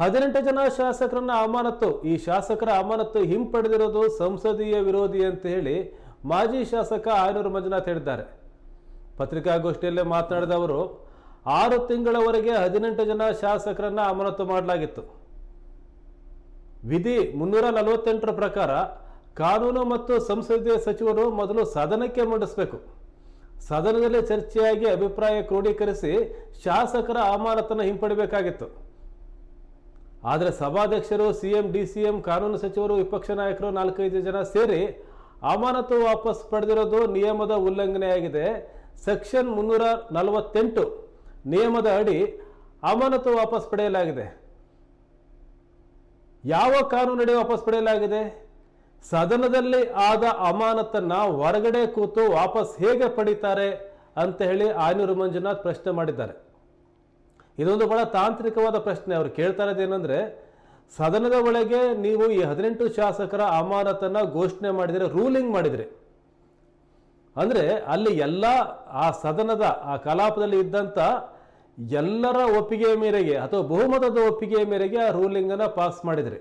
ಹದಿನೆಂಟು ಜನ ಶಾಸಕರನ್ನ ಅಮಾನತ್ತು. ಈ ಶಾಸಕರ ಅಮಾನತ್ತು ಹಿಂಪಡೆದಿರೋದು ಸಂಸದೀಯ ವಿರೋಧಿ ಅಂತ ಹೇಳಿ ಮಾಜಿ ಶಾಸಕ ಆಯನೂರು ಮಂಜುನಾಥ್ ಹೇಳಿದ್ದಾರೆ. ಪತ್ರಿಕಾಗೋಷ್ಠಿಯಲ್ಲೇ ಮಾತನಾಡಿದ ಅವರು, ಆರು ತಿಂಗಳವರೆಗೆ ಹದಿನೆಂಟು ಜನ ಶಾಸಕರನ್ನ ಅಮಾನತ್ತು ಮಾಡಲಾಗಿತ್ತು. ವಿಧಿ ಮುನ್ನೂರ ನಲವತ್ತೆಂಟರ ಪ್ರಕಾರ ಕಾನೂನು ಮತ್ತು ಸಂಸದೀಯ ಸಚಿವರು ಮೊದಲು ಸದನಕ್ಕೆ ಮಂಡಿಸಬೇಕು. ಸದನದಲ್ಲಿ ಚರ್ಚೆಯಾಗಿ ಅಭಿಪ್ರಾಯ ಕ್ರೋಢೀಕರಿಸಿ ಶಾಸಕರ ಅಮಾನತನ್ನು ಹಿಂಪಡಿಬೇಕಾಗಿತ್ತು ಆದರೆ ಸಭಾಧ್ಯಕ್ಷರು C M D C M ಕಾನೂನು ಸಚಿವರು, ವಿಪಕ್ಷ ನಾಯಕರು ನಾಲ್ಕೈದು ಜನ ಸೇರಿ ಅಮಾನತು ವಾಪಸ್ ಪಡೆದಿರೋದು ನಿಯಮದ ಉಲ್ಲಂಘನೆಯಾಗಿದೆ. ಸೆಕ್ಷನ್ ಮುನ್ನೂರ ನಲವತ್ತೆಂಟು ನಿಯಮದ ಅಡಿ ಅಮಾನತು ವಾಪಸ್ ಪಡೆಯಲಾಗಿದೆ. ಯಾವ ಕಾನೂನಡಿ ವಾಪಸ್ ಪಡೆಯಲಾಗಿದೆ? ಸದನದಲ್ಲಿ ಆದ ಅಮಾನತನ್ನು ಹೊರಗಡೆ ಕೂತು ವಾಪಸ್ ಹೇಗೆ ಪಡೀತಾರೆ ಅಂತ ಹೇಳಿ ಆಯನೂರು ಮಂಜುನಾಥ್ ಪ್ರಶ್ನೆ ಮಾಡಿದ್ದಾರೆ. ಇದೊಂದು ಬಹಳ ತಾಂತ್ರಿಕವಾದ ಪ್ರಶ್ನೆ. ಅವರು ಕೇಳ್ತಾ ಇರೋದೇನೆಂದರೆ ಸದನದ ಒಳಗೆ ನೀವು ಈ ಹದಿನೆಂಟು ಶಾಸಕರ ಅಮಾನತನ್ನ ಘೋಷಣೆ ಮಾಡಿದರೆ, ರೂಲಿಂಗ್ ಮಾಡಿದರೆ. ಅಂದ್ರೆ ಅಲ್ಲಿ ಎಲ್ಲ ಆ ಸದನದ, ಆ ಕಲಾಪದಲ್ಲಿ ಇದ್ದಂಥ ಎಲ್ಲರ ಒಪ್ಪಿಗೆಯ ಮೇರೆಗೆ ಅಥವಾ ಬಹುಮತದ ಒಪ್ಪಿಗೆಯ ಮೇರೆಗೆ ಆ ರೂಲಿಂಗ್ ಅನ್ನ ಪಾಸ್ ಮಾಡಿದರೆ.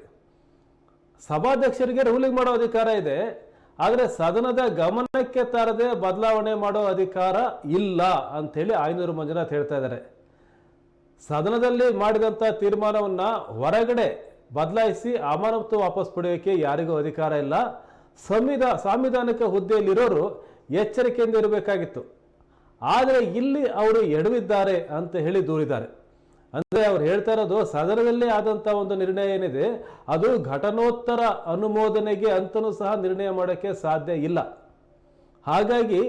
ಸಭಾಧ್ಯಕ್ಷರಿಗೆ ರೂಲಿಂಗ್ ಮಾಡೋ ಅಧಿಕಾರ ಇದೆ, ಆದರೆ ಸದನದ ಗಮನಕ್ಕೆ ತರದೆ ಬದಲಾವಣೆ ಮಾಡೋ ಅಧಿಕಾರ ಇಲ್ಲ ಅಂಥೇಳಿ ಐನೂರು ಮಂಜುನಾಥ್ ಹೇಳ್ತಾ ಇದ್ದಾರೆ. ಸದನದಲ್ಲಿ ಮಾಡಿದಂಥ ತೀರ್ಮಾನವನ್ನು ಹೊರಗಡೆ ಬದಲಾಯಿಸಿ ಅಮಾನತು ವಾಪಸ್ ಪಡೆಯೋಕೆ ಯಾರಿಗೂ ಅಧಿಕಾರ ಇಲ್ಲ. ಸಂವಿಧಾ, ಸಾಂವಿಧಾನಿಕ ಹುದ್ದೆಯಲ್ಲಿರೋರು ಎಚ್ಚರಿಕೆಯಿಂದ ಇರಬೇಕಾಗಿತ್ತು. ಆದರೆ ಇಲ್ಲಿ ಅವರು ಎಡವಿದ್ದಾರೆ ಅಂತ ಹೇಳಿ ದೂರಿದ್ದಾರೆ. ಅಂದರೆ ಅವ್ರು ಹೇಳ್ತಾ ಇರೋದು ಸದನದಲ್ಲೇ ಆದಂಥ ಒಂದು ನಿರ್ಣಯ ಏನಿದೆ, ಅದು ಘಟನೋತ್ತರ ಅನುಮೋದನೆಗೆ ಅಂತಲೂ ಸಹ ನಿರ್ಣಯ ಮಾಡೋಕ್ಕೆ ಸಾಧ್ಯ ಇಲ್ಲ. ಹಾಗಾಗಿ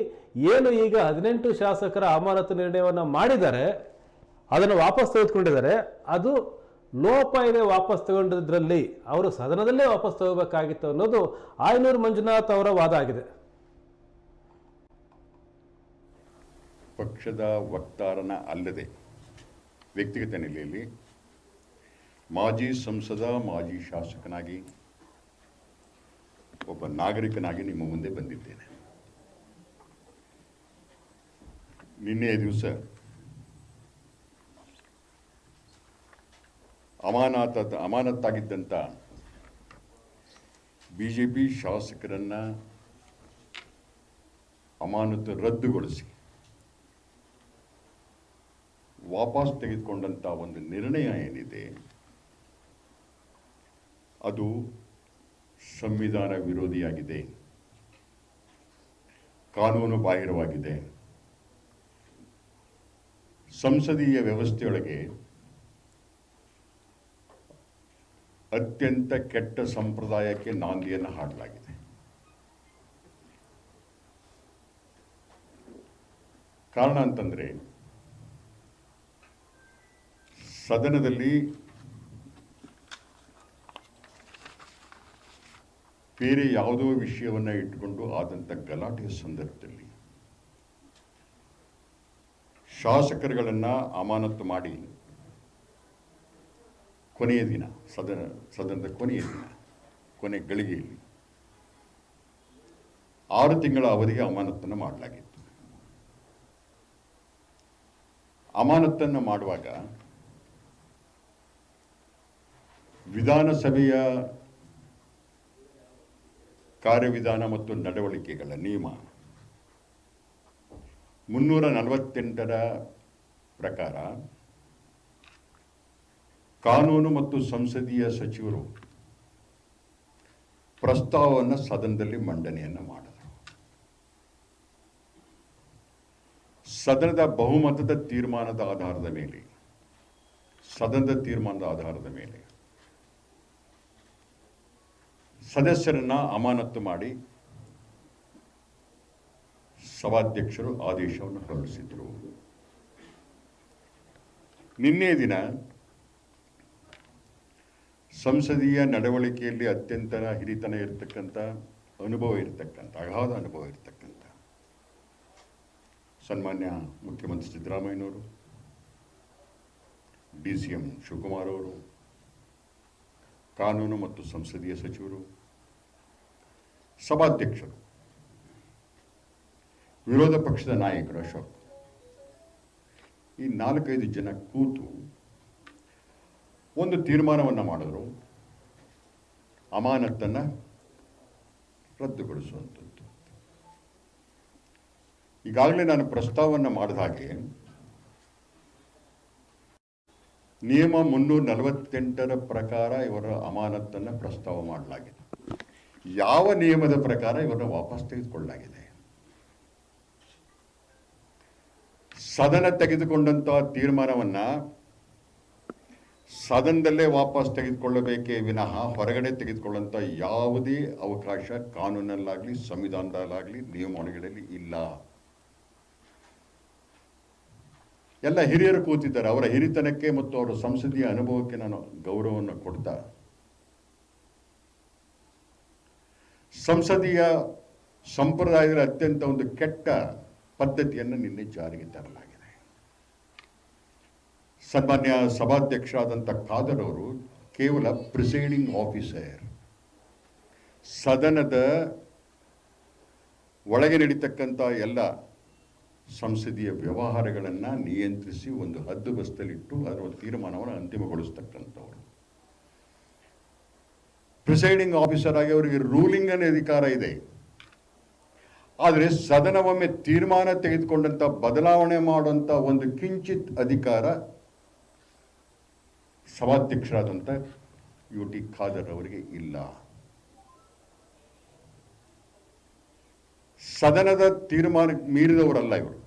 ಏನು ಈಗ ಹದಿನೆಂಟು ಶಾಸಕರ ಅಮಾನತು ನಿರ್ಣಯವನ್ನು ಮಾಡಿದ್ದಾರೆ ಅದನ್ನು ವಾಪಸ್ ತೆಗೆದುಕೊಂಡಿದ್ದಾರೆ. ಅದು ಲೋಪ ಇದೆ ವಾಪಸ್ ತಗೊಂಡಿದ್ರಲ್ಲಿ ಅವರು ಸದನದಲ್ಲೇ ವಾಪಸ್ ತಗೋಬೇಕಾಗಿತ್ತು ಅನ್ನೋದು ಆಯನೂರು ಮಂಜುನಾಥ್ ಅವರ ವಾದ ಆಗಿದೆ. ಪಕ್ಷದ ವಕ್ತಾರನ ಅಲ್ಲದೆ ವ್ಯಕ್ತಿಗತ ನೆಲೆಯಲ್ಲಿ ಮಾಜಿ ಸಂಸದ, ಮಾಜಿ ಶಾಸಕನಾಗಿ ಒಬ್ಬ ನಾಗರಿಕನಾಗಿ ನಿಮ್ಮ ಮುಂದೆ ಬಂದಿದ್ದೇನೆ. ನಿನ್ನೆಯ ದಿವಸ ಅಮಾನತ ಅಮಾನತ್ತಾಗಿದ್ದಂಥ ಬಿ ಜೆ ಪಿ ಶಾಸಕರನ್ನು ಅಮಾನತು ರದ್ದುಗೊಳಿಸಿ. ವಾಪಸ್ ತೆಗೆದುಕೊಂಡಂಥ ಒಂದು ನಿರ್ಣಯ ಏನಿದೆ, ಅದು ಸಂವಿಧಾನ ವಿರೋಧಿಯಾಗಿದೆ, ಕಾನೂನು ಬಾಹಿರವಾಗಿದೆ. ಸಂಸದೀಯ ವ್ಯವಸ್ಥೆಯೊಳಗೆ ಅತ್ಯಂತ ಕೆಟ್ಟ ಸಂಪ್ರದಾಯಕ್ಕೆ ನಾಂದಿಯನ್ನು ಹಾಡಲಾಗಿದೆ. ಕಾರಣ ಅಂತಂದರೆ, ಸದನದಲ್ಲಿ ಬೇರೆ ಯಾವುದೋ ವಿಷಯವನ್ನು ಇಟ್ಟುಕೊಂಡು ಆದಂಥ ಗಲಾಟೆಯ ಸಂದರ್ಭದಲ್ಲಿ ಶಾಸಕರುಗಳನ್ನು ಅಮಾನತು ಮಾಡಿ ಕೊನೆಯ ದಿನ, ಸದನ, ಸದನದ ಕೊನೆಯ ದಿನ, ಕೊನೆ ಗಳಿಗೆಯಲ್ಲಿ ಆರು ತಿಂಗಳ ಅವಧಿಗೆ ಅಮಾನತನ್ನು ಮಾಡಲಾಗಿತ್ತು. ಅಮಾನತನ್ನು ಮಾಡುವಾಗ ವಿಧಾನಸಭೆಯ ಕಾರ್ಯವಿಧಾನ ಮತ್ತು ನಡವಳಿಕೆಗಳ ನಿಯಮ ಮುನ್ನೂರ ನಲವತ್ತೆಂಟರ ಪ್ರಕಾರ ಕಾನೂನು ಮತ್ತು ಸಂಸದೀಯ ಸಚಿವರು ಪ್ರಸ್ತಾವವನ್ನು ಸದನದಲ್ಲಿ ಮಂಡನೆಯನ್ನು ಮಾಡಿದರು. ಸದನದ ಬಹುಮತದ ತೀರ್ಮಾನದ ಆಧಾರದ ಮೇಲೆ, ಸದನದ ತೀರ್ಮಾನದ ಆಧಾರದ ಮೇಲೆ ಸದಸ್ಯರನ್ನ ಅಮಾನತ್ತು ಮಾಡಿ ಸಭಾಧ್ಯಕ್ಷರು ಆದೇಶವನ್ನು ಹೊರಡಿಸಿದರು. ನಿನ್ನೆ ದಿನ ಸಂಸದೀಯ ನಡವಳಿಕೆಯಲ್ಲಿ ಅತ್ಯಂತ ಹಿರಿತನ ಇರತಕ್ಕಂಥ ಅನುಭವ ಇರತಕ್ಕಂಥ, ಅಗಾಧ ಅನುಭವ ಇರತಕ್ಕಂಥ ಸನ್ಮಾನ್ಯ ಮುಖ್ಯಮಂತ್ರಿ ಸಿದ್ದರಾಮಯ್ಯನವರು, ಡಿ ಸಿ ಎಂ ಶಿವಕುಮಾರ್ ಅವರು, ಕಾನೂನು ಮತ್ತು ಸಂಸದೀಯ ಸಚಿವರು, ಸಭಾಧ್ಯಕ್ಷರು, ವಿರೋಧ ಪಕ್ಷದ ನಾಯಕರು ಅಶೋಕ್. ಈ ನಾಲ್ಕೈದು ಜನ ಕೂತು ಒಂದು ತೀರ್ಮಾನವನ್ನು ಮಾಡಿದ್ರು. ಅಮಾನತ್ತನ್ನು ರದ್ದುಗೊಳಿಸುವಂಥದ್ದು ಈಗಾಗಲೇ ನಾನು ಪ್ರಸ್ತಾವವನ್ನು ಮಾಡಿದ ಹಾಗೆ, ನಿಯಮ ಮುನ್ನೂರ ನಲವತ್ತೆಂಟರ ಪ್ರಕಾರ ಇವರ ಅಮಾನತ್ತನ್ನು ಪ್ರಸ್ತಾವ ಮಾಡಲಾಗಿದೆ. ಯಾವ ನಿಯಮದ ಪ್ರಕಾರ ಇವರನ್ನು ವಾಪಸ್ ತೆಗೆದುಕೊಳ್ಳಲಾಗಿದೆ? ಸದನ ತೆಗೆದುಕೊಂಡಂತಹ ತೀರ್ಮಾನವನ್ನ ಸದನದಲ್ಲೇ ವಾಪಸ್ ತೆಗೆದುಕೊಳ್ಳಬೇಕೇ ವಿನಃ ಹೊರಗಡೆ ತೆಗೆದುಕೊಳ್ಳುವಂಥ ಯಾವುದೇ ಅವಕಾಶ ಕಾನೂನಲ್ಲಾಗಲಿ, ಸಂವಿಧಾನದಲ್ಲಾಗಲಿ, ನಿಯಮಾವಳಿಗಳಲ್ಲಿ ಇಲ್ಲ. ಎಲ್ಲ ಹಿರಿಯರು ಕೂತಿದ್ದಾರೆ. ಅವರ ಹಿರಿತನಕ್ಕೆ ಮತ್ತು ಅವರ ಸಂಸದೀಯ ಅನುಭವಕ್ಕೆ ನಾನು ಗೌರವವನ್ನು ಕೊಡ್ತಾ ಸಂಸದೀಯ ಸಂಪ್ರದಾಯದ ಅತ್ಯಂತ ಒಂದು ಕೆಟ್ಟ ಪದ್ಧತಿಯನ್ನು ನಿನ್ನೆ ಜಾರಿಗೆ ತರಲಾಗಿದೆ. ಸನ್ಮಾನ್ಯ ಸಭಾಧ್ಯಕ್ಷರಾದಂಥ ಖಾದರ್ ಅವರು ಕೇವಲ ಪ್ರಿಸೈಡಿಂಗ್ ಆಫೀಸರ್. ಸದನದ ಒಳಗೆ ನಡೀತಕ್ಕಂಥ ಎಲ್ಲ ಸಂಸದೀಯ ವ್ಯವಹಾರಗಳನ್ನು ನಿಯಂತ್ರಿಸಿ ಒಂದು ಹದ್ದು ಹದ್ದುಬಸ್ತಲ್ಲಿಟ್ಟು ಅದರ ತೀರ್ಮಾನವನ್ನು ಅಂತಿಮಗೊಳಿಸ್ತಕ್ಕಂಥವ್ರು. ಪ್ರಿಸೈಡಿಂಗ್ ಆಫೀಸರ್ ಆಗಿ ಅವರಿಗೆ ರೂಲಿಂಗ್ ಅನ್ನೋ ಅಧಿಕಾರ ಇದೆ. ಆದರೆ ಸದನವೊಮ್ಮೆ ತೀರ್ಮಾನ ತೆಗೆದುಕೊಂಡಂಥ ಬದಲಾವಣೆ ಮಾಡುವಂಥ ಒಂದು ಕಿಂಚಿತ್ ಅಧಿಕಾರ ಸಭಾಧ್ಯಕ್ಷರಾದಂಥ ಯು ಟಿ ಖಾದರ್ ಅವರಿಗೆ ಇಲ್ಲ. ಸದನದ ತೀರ್ಮಾನ ಮೀರಿದವರಲ್ಲ ಇವರು.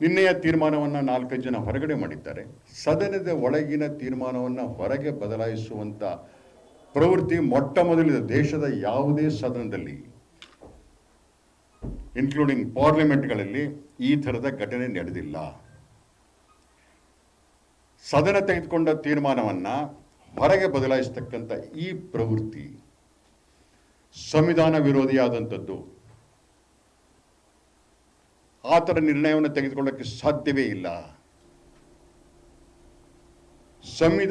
ನಿನ್ನೆಯ ತೀರ್ಮಾನವನ್ನು ನಾಲ್ಕೈದು ಜನ ಹೊರಗಡೆ ಮಾಡಿದ್ದಾರೆ. ಸದನದ ಒಳಗಿನ ತೀರ್ಮಾನವನ್ನು ಹೊರಗೆ ಬದಲಾಯಿಸುವಂಥ ಪ್ರವೃತ್ತಿ ಮೊಟ್ಟ ಮೊದಲಿದೆ ದೇಶದ ಯಾವುದೇ ಸದನದಲ್ಲಿ ಇನ್ಕ್ಲೂಡಿಂಗ್ ಪಾರ್ಲಿಮೆಂಟ್ಗಳಲ್ಲಿ ಈ ಥರದ ಘಟನೆ ನಡೆದಿಲ್ಲ. ಸದನ ತೆಗೆದುಕೊಂಡ ತೀರ್ಮಾನವನ್ನು ಹೊರಗೆ ಬದಲಾಯಿಸ್ತಕ್ಕಂಥ ಈ ಪ್ರವೃತ್ತಿ ಸಂವಿಧಾನ ವಿರೋಧಿಯಾದಂಥದ್ದು. ಆ ಥರ ನಿರ್ಣಯವನ್ನು ತೆಗೆದುಕೊಳ್ಳೋಕ್ಕೆ ಸಾಧ್ಯವೇ ಇಲ್ಲ. ಸಂವಿಧಾನ